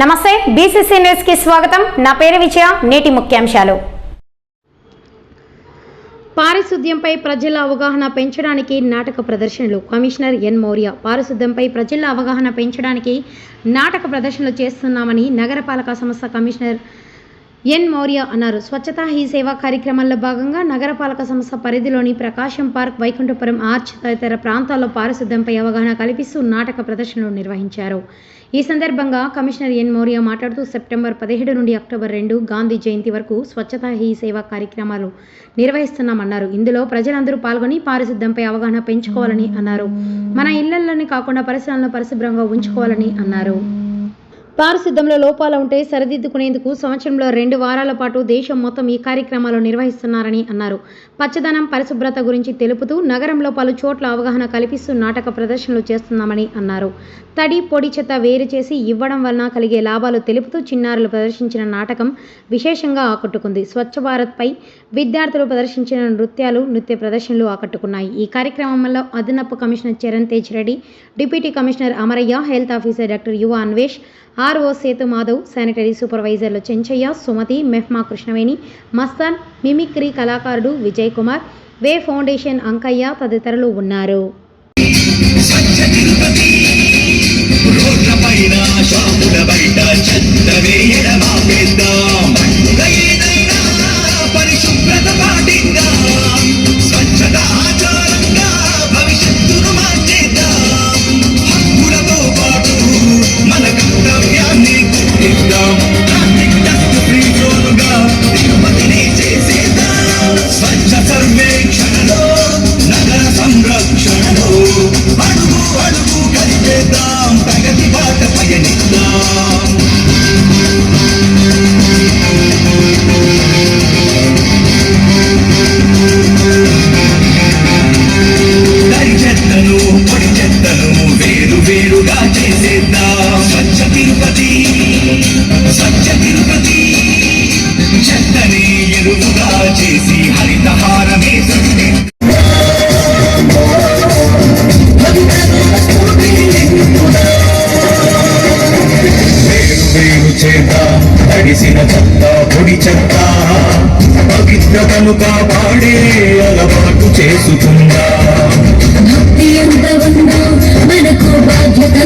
నమస్తే బీసీసీ న్యూస్కి స్వాగతం. నా పేరు విజయ నేటి ముఖ్యాంశాలు. పారిశుద్ధ్యంపై ప్రజల అవగాహన పెంచడానికి నాటక ప్రదర్శనలు. కమిషనర్ ఎన్ మౌర్య పారిశుద్ధ్యంపై ప్రజల అవగాహన పెంచడానికి నాటక ప్రదర్శనలు చేస్తున్నామని నగరపాలక సంస్థ కమిషనర్ ఎన్ మౌర్య అన్నారు. స్వచ్ఛతా హీ సేవా కార్యక్రమాల్లో భాగంగా నగరపాలక సంస్థ పరిధిలోని ప్రకాశం పార్క్ వైకుంఠపురం ఆర్చ్ తదితర ప్రాంతాల్లో పారిశుద్ధ్యంపై అవగాహన కల్పిస్తూ నాటక ప్రదర్శనలు నిర్వహించారు. ఈ సందర్భంగా కమిషనర్ ఎన్ మౌర్య మాట్లాడుతూ సెప్టెంబర్ పదిహేడు నుండి అక్టోబర్ రెండు గాంధీ జయంతి వరకు స్వచ్ఛతా హీ సేవా కార్యక్రమాలు నిర్వహిస్తున్నామన్నారు. ఇందులో ప్రజలందరూ పాల్గొని పారిశుద్ధ్యంపై అవగాహన పెంచుకోవాలని అన్నారు. మన ఇళ్ళలోనే కాకుండా పరిసరాలను పరిశుభ్రంగా ఉంచుకోవాలని అన్నారు. పారిశుద్ధ్యంలో లోపాలు ఉంటే సరిదిద్దుకునేందుకు సంవత్సరంలో రెండు వారాల పాటు దేశం మొత్తం ఈ కార్యక్రమాలు నిర్వహిస్తున్నారని అన్నారు. పచ్చదనం పరిశుభ్రత గురించి తెలుపుతూ నగరంలో పలు చోట్ల అవగాహన కల్పిస్తూ నాటక ప్రదర్శనలు చేస్తున్నామని అన్నారు. తడి పొడి చెత్త వేరు చేసి ఇవ్వడం వలన కలిగే లాభాలు తెలుపుతూ చిన్నారులు ప్రదర్శించిన నాటకం విశేషంగా ఆకట్టుకుంది. స్వచ్ఛ భారత్పై విద్యార్థులు ప్రదర్శించిన నృత్యాలు నృత్య ప్రదర్శనలు ఆకట్టుకున్నాయి. ఈ కార్యక్రమంలో అదనపు commissioner Charan Tej Reddy deputy commissioner Amarayya health officer doctor Yuva Anvesh RO Sethu Madhav sanitary సూపర్వైజర్లు Chenchaiah Sumathi Mehma Krishnaveni Mastan mimicry కళాకారుడు విజయ్ కుమార్ వే ఫౌండేషన్ అంకయ్య తదితరులు ఉన్నారు. రోడ్ల చేసి హరితహారమే సృష్టి చేద్దాం తడిసిన చెత్త పొడి చెత్త పవిత్రతను కాపాడే అలవాటు చేసుకుందాం? భక్తి ఎంత ఉందో మనకు బాధ్యత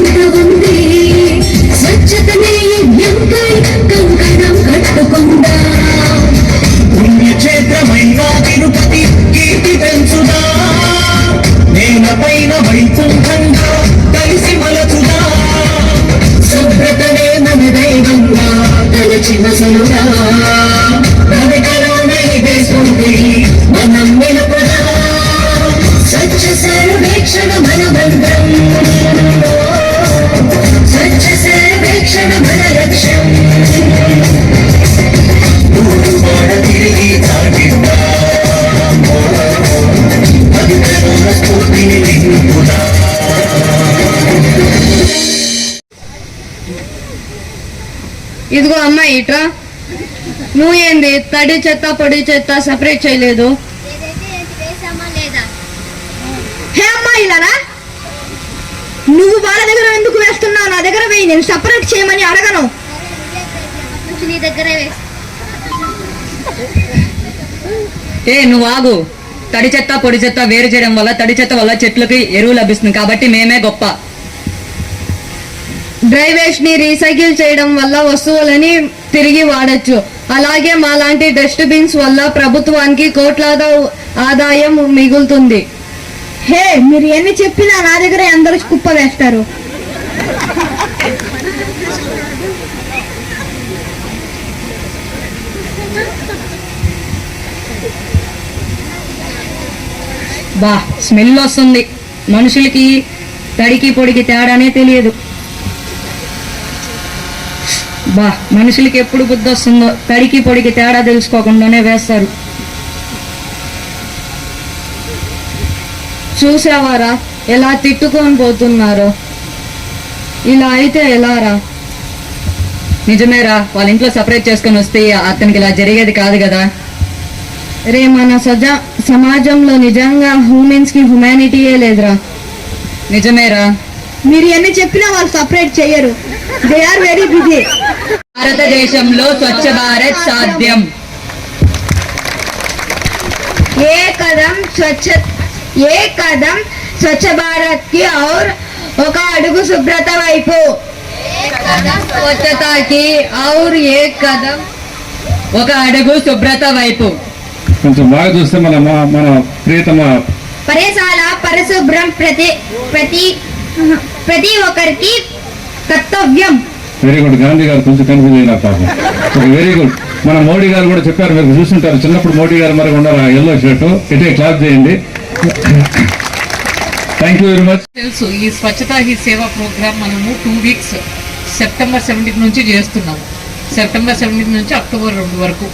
తిరిగి స్ఫూర్తిని నింపుదా ఇదిగో అమ్మాయి ఇట్రా. నువ్వు ఏంది తడి చెత్త పొడి చెత్త సపరేట్ చేయలేదు? ఇలారా నువ్వు వాళ్ళ దగ్గర ఎందుకు వేస్తున్నావు? నా దగ్గర వేయి నేను సపరేట్ చేయమని అడగను. నీ దగ్గరే ఏ నువ్వు ఆగు. తడి చెత్త పొడి చెత్త వేరు చేయడం వల్ల తడి చెత్త వల్ల చెట్లకి ఎరువు లభిస్తుంది కాబట్టి మేమే గొప్ప. డ్రై వేస్ట్ని రీసైకిల్ చేయడం వల్ల వస్తువులని తిరిగి వాడచ్చు. అలాగే మాలాంటి డస్ట్ బిన్స్ వల్ల ప్రభుత్వానికి కోట్లాద ఆదాయం మిగులుతుంది. హే మీరు ఎన్ని చెప్పినా నా దగ్గర అందరూ కుప్ప వేస్తారు. బా స్మెల్ వస్తుంది. మనుషులకి తడికి పొడికి తేడానే తెలియదు. బా మనుషులకి ఎప్పుడు బుద్ధి వస్తుందో తడికి పొడికి తేడా తెలుసుకోకుండానే వేస్తారు. చూసావారా? ఎలా తిట్టుకొని పోతున్నారో? ఇలా అయితే ఎలారా? నిజమేరా వాళ్ళ ఇంట్లో సపరేట్ చేసుకొని వస్తే అతనికి ఇలా జరిగేది కాదు కదా? రే మన సజా సమాజంలో నిజంగా హ్యూమెన్స్కి హ్యుమానిటీయే లేదురా. నిజమేరా? మీరు ఎన్ని చెప్పినా వాళ్ళు సపరేట్ చేయరు. దే ఆర్ వెరీ బిజీ భారతదేశంలో స్వచ్ఛ భారత్ సాధ్యం. ఏ కదం స్వచ్ఛ ఏ కదం స్వచ్ఛ భారత్కి ఔర్ ఒక అడుగు శుభ్రత వైపు? స్వచ్ఛతకి ఔర్ ఏ కదం ఒక అడుగు శుభ్రత వైపు? కొంచెం బాగా చూస్తే మన మన ప్రియతమ పరేశాల పరిశుభ్రం ప్రతి ప్రతి ప్రతి ఒక్కరికి కర్తవ్యం. వెరీ గుడ్ గాంధీ గారు కొంచెం కన్ఫ్యూజ్ అయినారు పాపం. ఓకే వెరీ గుడ్ మన మోడీ గారు కూడా చెప్పారు మీరు చూస్తుంటారు. చిన్నప్పుడు మోడీ గారు మరి ఉన్నారు ఎల్లో షర్ట్ ఇటే క్లాప్ చేయండి. థ్యాంక్ యూ వెరీ మచ్ తెలుసు ఈ స్వచ్ఛతా హీ సేవా ప్రోగ్రామ్ మనము టూ వీక్స్ సెప్టెంబర్ సెవెంటీన్త్ నుంచి చేస్తున్నాము. సెప్టెంబర్ సెవెంటీన్త్ నుంచి అక్టోబర్ రెండు వరకు.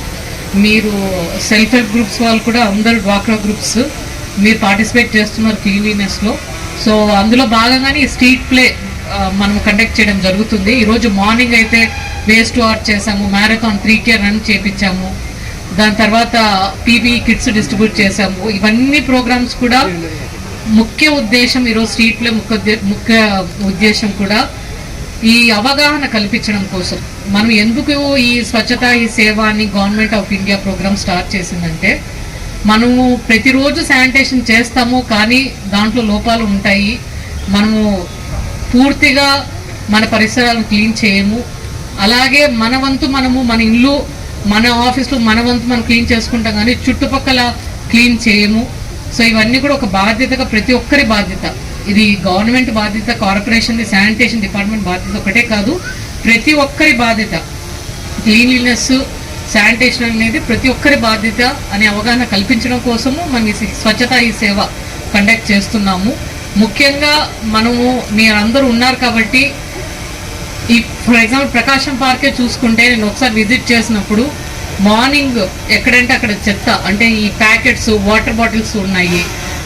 మీరు సెల్ఫ్ హెల్ప్ గ్రూప్స్ వాళ్ళు కూడా అందరు డ్వాక్రా గ్రూప్స్ మీరు పార్టిసిపేట్ చేస్తున్నారు క్లీన్లీనెస్లో సో అందులో భాగంగానే స్ట్రీట్ ప్లే మనం కండక్ట్ చేయడం జరుగుతుంది. ఈరోజు మార్నింగ్ అయితే వేస్ట్ వాట్ చేసాము మ్యారథాన్ త్రీ కే రన్ చేపించాము. దాని తర్వాత పీపీ కిట్స్ డిస్ట్రిబ్యూట్ చేసాము ఇవన్నీ ప్రోగ్రామ్స్ కూడా ముఖ్య ఉద్దేశం ఈరోజు స్ట్రీట్ ప్లే ముఖ్య ముఖ్య ఉద్దేశం కూడా ఈ అవగాహన కల్పించడం కోసం. మనం ఎందుకు ఈ స్వచ్ఛత ఈ సేవ అని government of India program start చేసిందంటే మనము ప్రతిరోజు శానిటేషన్ చేస్తాము కానీ దాంట్లో లోపాలు ఉంటాయి. మనము పూర్తిగా మన పరిసరాలను క్లీన్ చేయము. అలాగే మన వంతు మనము మన ఇల్లు మన ఆఫీస్లో మన వంతు మనం క్లీన్ చేసుకుంటాం కానీ చుట్టుపక్కల క్లీన్ చేయము. సో ఇవన్నీ కూడా ఒక బాధ్యతగా ప్రతి ఒక్కరి బాధ్యత. ఇది గవర్నమెంట్ బాధ్యత కార్పొరేషన్ది శానిటేషన్ డిపార్ట్మెంట్ బాధ్యత ఒకటే కాదు. ప్రతి ఒక్కరి బాధ్యత. క్లీన్లీనెస్ శానిటేషన్ అనేది ప్రతి ఒక్కరి బాధ్యత అనే అవగాహన కల్పించడం కోసము మనం ఈ స్వచ్ఛత ఈ సేవ కండక్ట్ చేస్తున్నాము. ముఖ్యంగా మనము మీరందరూ ఉన్నారు కాబట్టి ఈ ఫర్ ఎగ్జాంపుల్ ప్రకాశం పార్కే చూసుకుంటే నేను ఒకసారి విజిట్ చేసినప్పుడు మార్నింగ్ ఎక్కడంటే అక్కడ చెత్త అంటే ఈ ప్యాకెట్స్ వాటర్ బాటిల్స్ ఉన్నాయి.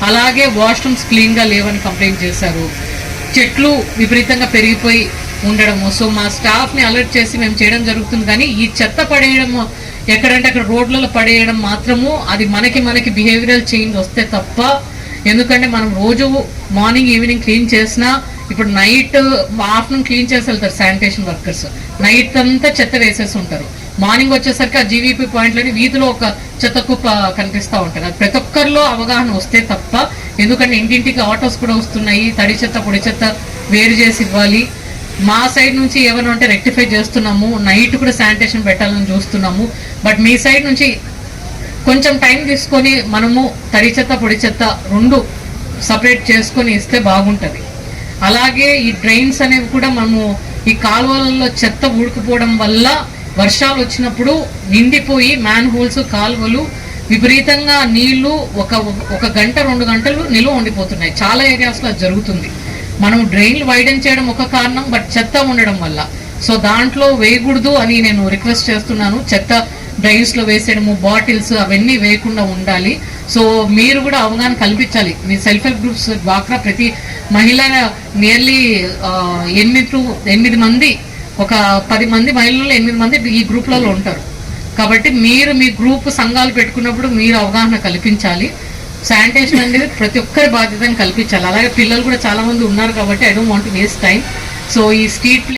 అలాగే వాష్రూమ్స్ క్లీన్గా లేవని కంప్లైంట్ చేశారు. చెట్లు విపరీతంగా పెరిగిపోయి ఉండడము. సో మా స్టాఫ్ని అలర్ట్ చేసి మేము చేయడం జరుగుతుంది. కానీ ఈ చెత్త పడేయడం ఎక్కడంటే అక్కడ రోడ్లలో పడేయడం మాత్రము అది మనకి మనకి బిహేవియరల్ చేంజ్ వస్తే తప్ప ఎందుకంటే మనం రోజు మార్నింగ్ ఈవినింగ్ క్లీన్ చేసినా ఇప్పుడు నైట్ ఆఫ్టర్నూన్ క్లీన్ చేసి వెళ్తారు శానిటేషన్ వర్కర్స్ నైట్ అంతా చెత్త వేసేసి ఉంటారు. మార్నింగ్ వచ్చేసరికి ఆ జీవీపీ పాయింట్లోని వీధిలో ఒక చెత్త కుప్ప కనిపిస్తూ ఉంటుంది. అది ప్రతి ఒక్కరిలో అవగాహన వస్తే తప్ప ఎందుకంటే ఇంటింటికి ఆటోస్ కూడా వస్తున్నాయి. తడి చెత్త పొడి చెత్త వేరు చేసి ఇవ్వాలి. మా సైడ్ నుంచి ఏమైనా ఉంటే రెక్టిఫై చేస్తున్నాము. నైట్ కూడా శానిటేషన్ పెట్టాలని చూస్తున్నాము. బట్ మీ సైడ్ నుంచి కొంచెం టైం తీసుకొని మనము తడి చెత్త పొడి చెత్త రెండు సపరేట్ చేసుకొని ఇస్తే బాగుంటుంది. అలాగే ఈ డ్రైన్స్ అనేవి కూడా మనము ఈ కాలువలలో చెత్త ఊడుకుపోవడం వల్ల వర్షాలు వచ్చినప్పుడు నిండిపోయి మ్యాన్ హోల్స్ కాలువలు విపరీతంగా నీళ్ళు ఒక ఒక గంట రెండు గంటలు నిలువ ఉండిపోతున్నాయి. చాలా ఏరియాస్లో అది జరుగుతుంది. మనం డ్రైన్లు వైడెన్ చేయడం ఒక కారణం బట్ చెత్త ఉండడం వల్ల. సో దాంట్లో వేయకూడదు అని నేను రిక్వెస్ట్ చేస్తున్నాను. చెత్త డ్రైన్స్లో వేసేయడము బాటిల్స్ అవన్నీ వేయకుండా ఉండాలి. సో మీరు కూడా అవగాహన కల్పించాలి. మీ సెల్ఫ్ హెల్ప్ గ్రూప్స్ డ్వాక్రా ప్రతి మహిళ నియర్లీ ఎనిమిది టు ఎనిమిది మంది ఒక పది మంది మహిళలు ఎనిమిది మంది ఈ గ్రూప్లలో ఉంటారు. కాబట్టి మీరు మీ గ్రూప్ సంఘాలు పెట్టుకున్నప్పుడు మీరు అవగాహన కల్పించాలి. శానిటేషన్ అనేది ప్రతి ఒక్కరి బాధ్యతను కల్పించాలి. అలాగే పిల్లలు కూడా చాలా మంది ఉన్నారు కాబట్టి I don't want waste time so ఈ స్ట్రీట్